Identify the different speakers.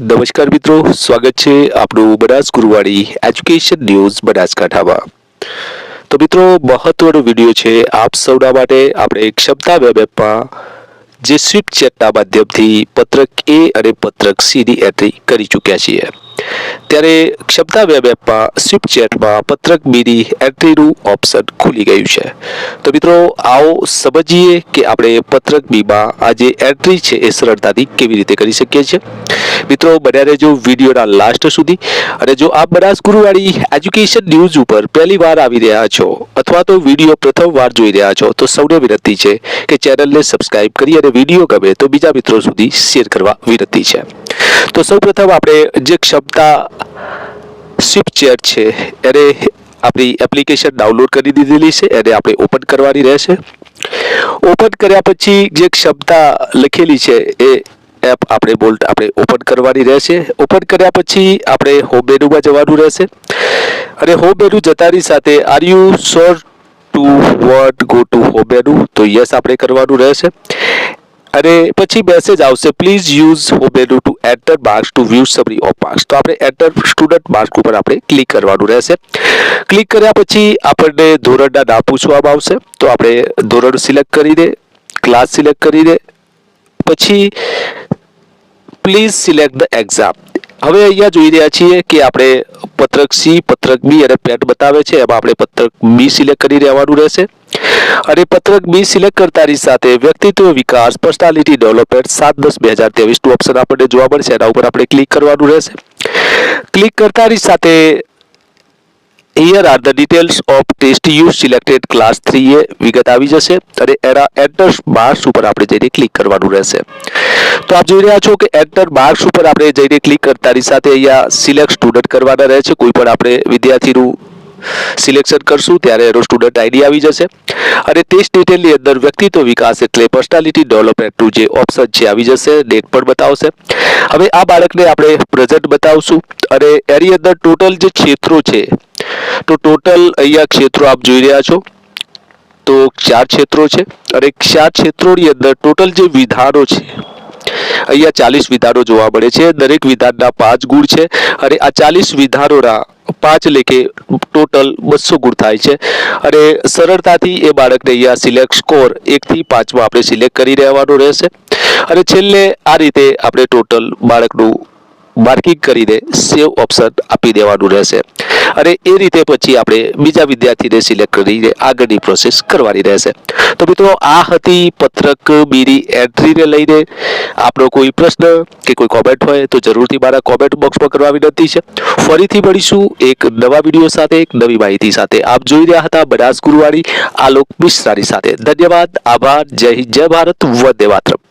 Speaker 1: નમસ્કાર મિત્રો, સ્વાગત છે આપણું બનાસ ગુરુવાળી એજ્યુકેશન ન્યૂઝ બનાસકાંઠામાં. તો મિત્રો, મહત્વનો વીડિયો છે આપ સૌના માટે આપણે ક્ષમતા વેબ એપમાં જે સ્વીપ ચેટના માધ્યમથી પત્રક એ અને પત્રક સીની એન્ટ્રી કરી ચૂક્યા છીએ. ત્યારે ક્ષમતા વેબ એપમાં સ્વીપ ચેટમાં પત્રક બીની એન્ટ્રીનું ઓપ્શન ખુલી ગયું છે. તો મિત્રો, આવો સમજીએ કે આપણે પત્રક બીમાં આ જે એન્ટ્રી છે એ સરળતાથી કેવી રીતે કરી શકીએ છીએ. મિત્રો, બન્યા રહેજો વિડીયોના લાસ્ટ સુધી. અને જો આપ બનાસ ગુરુવાળી એજ્યુકેશન ન્યૂઝ ઉપર પહેલી વાર આવી રહ્યા છો, અથવા તો વીડિયો પ્રથમ વાર જોઈ રહ્યા છો, તો સૌને વિનંતી છે કે ચેનલને સબસ્ક્રાઇબ કરી અને વીડિયો ગમે તો બીજા મિત્રો સુધી શેર કરવા વિનંતી છે. તો સૌપ્રથમ આપણે જે ક્ષમતા સ્વિફ્ટ ચેર છે, એને આપણી એપ્લિકેશન ડાઉનલોડ કરી દીધેલી છે, એને આપણે ઓપન કરવાની રહેશે. ઓપન કર્યા પછી જે ક્ષમતા લખેલી છે, એ એપ આપણે બોલ્ટ આપણે ઓપન કરવાની રહેશે. ઓપન કર્યા પછી આપણે હોમ મેનુમાં જવાનું રહેશે. અને હોમ મેનુ જતાની સાથે are you sure to what go to home menu તો યસ આપણે કરવાનું રહેશે. અને પછી મેસેજ આવશે please use home menu to enter marks to view summary of marks તો આપણે એન્ટર સ્ટુડન્ટ માર્ક ઉપર આપણે ક્લિક કરવાનું રહેશે. ક્લિક કર્યા પછી આપણને ધોરણના નામ પૂછવામાં આવશે. તો આપણે ધોરણ સિલેક્ટ કરીને ક્લાસ સિલેક્ટ કરીને, પછી પ્લીઝ સિલેક્ટ ધ એક્ઝામ હવે અહીંયા જોઈ રહ્યા છીએ કે આપણે પત્રક સી પત્રક બી અને પેટ બતાવે છે. એમાં આપણે પત્રક બી સિલેક્ટ કરી રહેવાનું રહેશે. અને પત્રક બી સિલેક્ટ કરતાની સાથે વ્યક્તિત્વ વિકાસ પર્સનાલિટી ડેવલપમેન્ટ સાત દસ બે હજાર તેવીસનું ઓપ્શન આપણને જોવા મળશે. એના ઉપર આપણે ક્લિક કરવાનું રહેશે. ક્લિક કરતાની સાથે here are the details of test you selected class three એ વિગત આવી જશે. અને એના એન્ટર માર્ક્સ ઉપર આપણે જઈને ક્લિક કરવાનું રહેશે. તો આપ જોઈ રહ્યા છો કે એન્ટર માર્ક્સ ઉપર આપણે જઈને ક્લિક કરતાની સાથે અહીંયા સિલેક્ટ સ્ટુડન્ટ કરવાના રહે છે. કોઈ પણ આપણે વિદ્યાર્થીનું સિલેક્શન કરશું, ત્યારે એનો સ્ટુડન્ટ આઈડી આવી જશે. અને ટેસ્ટ ડિટેલની અંદર વ્યક્તિત્વ વિકાસ એટલે પર્સનાલિટી ડેવલપમેન્ટનું જે ઓપ્શન છે આવી જશે. ડેટ પણ બતાવશે. હવે આ બાળકને આપણે પ્રેઝન્ટ બતાવશું. અને એની અંદર ટોટલ જે ક્ષેત્રો છે તો ટોટલ અહીંયા ક્ષેત્રો આપ જોઈ રહ્યા છો. તો ચાર ક્ષેત્રો છે અને ચાર ક્ષેત્રોની અંદર ટોટલ જે વિધાનો છે, અહીંયા ચાલીસ વિધાનો જોવા મળે છે. દરેક વિધાનના પાંચ ગુણ છે અને આ ચાલીસ વિધાનોના પાંચ લેખે ટોટલ બસો ગુણ થાય છે. અને સરળતાથી એ બાળકને અહીંયા સિલેક્ટ સ્કોર એકથી પાંચમાં આપણે સિલેક્ટ કરી રહેવાનું રહેશે. અને છેલ્લે આ રીતે આપણે ટોટલ બાળકનું માર્કિંગ કરીને સેવ ઓપ્શન આપી દેવાનું રહેશે. અને એ રીતે પછી આપણે બીજા વિદ્યાર્થીને સિલેક્ટ કરીને આગળની પ્રોસેસ કરવાની રહેશે. તો મિત્રો, આ હતી પત્રક બીની એન્ટ્રીને લઈને. આપણો કોઈ પ્રશ્ન કે કોઈ કોમેન્ટ હોય તો જરૂરથી મારા કોમેન્ટ બોક્સમાં કરવા વિનંતી છે. ફરીથી મળીશું એક નવા વીડિયો સાથે, એક નવી માહિતી સાથે. આપ જોઈ રહ્યા હતા બનાસ ગુરુવાડી આલોક મિશ્રાની સાથે. ધન્યવાદ, આભાર, જય હિન્દ, જય ભારત, વંદે માતરમ.